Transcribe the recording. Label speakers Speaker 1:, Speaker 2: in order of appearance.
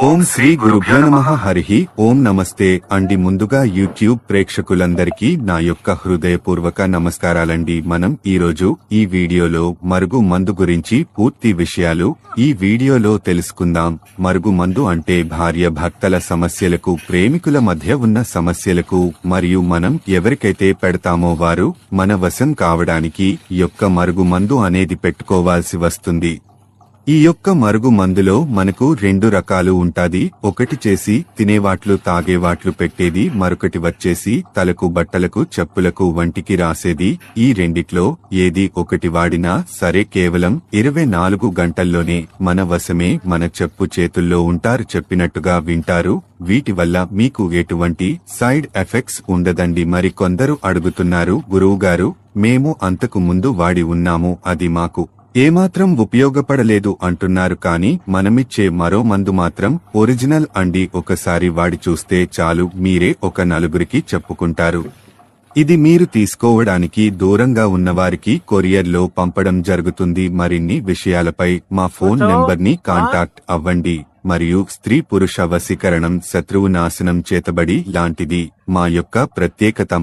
Speaker 1: ఓం శ్రీ గురుభ్యో నమ. హరి. ఓం నమస్తే. అండి ముందుగా యూట్యూబ్ ప్రేక్షకులందరికీ నా యొక్క హృదయపూర్వక నమస్కారాలండి. మనం ఈరోజు ఈ వీడియోలో మరుగు మందు గురించి పూర్తి విషయాలు ఈ వీడియోలో తెలుసుకుందాం. మరుగు మందు అంటే భార్య భర్తల సమస్యలకు ప్రేమికుల మధ్య ఉన్న సమస్యలకు మరియు మనం ఎవరికైతే పెడతామో వారు మన వశం కావడానికి యొక్క మరుగు మందు అనేది పెట్టుకోవాల్సి వస్తుంది. ఈ యొక్క మరుగు మందులో మనకు రెండు రకాలు ఉంటాది. ఒకటి చేసి తినేవాట్లు తాగేవాట్లు పెట్టేది మరొకటి వచ్చేసి తలకు బట్టలకు చెప్పులకు వంటికి రాసేది. ఈ రెండిట్లో ఏది ఒకటి వాడినా సరే కేవలం ఇరవై నాలుగు గంటల్లోనే మన వశమే మన చెప్పు చేతుల్లో ఉంటారు చెప్పినట్టుగా వింటారు. వీటి వల్ల మీకు ఎటువంటి సైడ్ ఎఫెక్ట్స్ ఉండదండి. మరి కొందరు అడుగుతున్నారు గురువుగారు మేము అంతకు ముందు వాడి ఉన్నాము అది మాకు ఏమాత్రం ఉపయోగపడలేదు అంటున్నారు కానీ మనమిచ్చే మరో మందు మాత్రం ఒరిజినల్ అండి. ఒకసారి వాడి చూస్తే చాలు మీరే ఒక నలుగురికి చెప్పుకుంటారు. ఇది మీరు తీసుకోవడానికి దూరంగా ఉన్నవారికి కొరియర్లో పంపడం జరుగుతుంది. మరిన్ని విషయాలపై మా ఫోన్ నెంబర్ని కాంటాక్ట్ అవ్వండి. మరియు స్త్రీ పురుష వశీకరణం శత్రువు నాశనం చేతబడి లాంటిది. మా యొక్క ప్రత్యేకత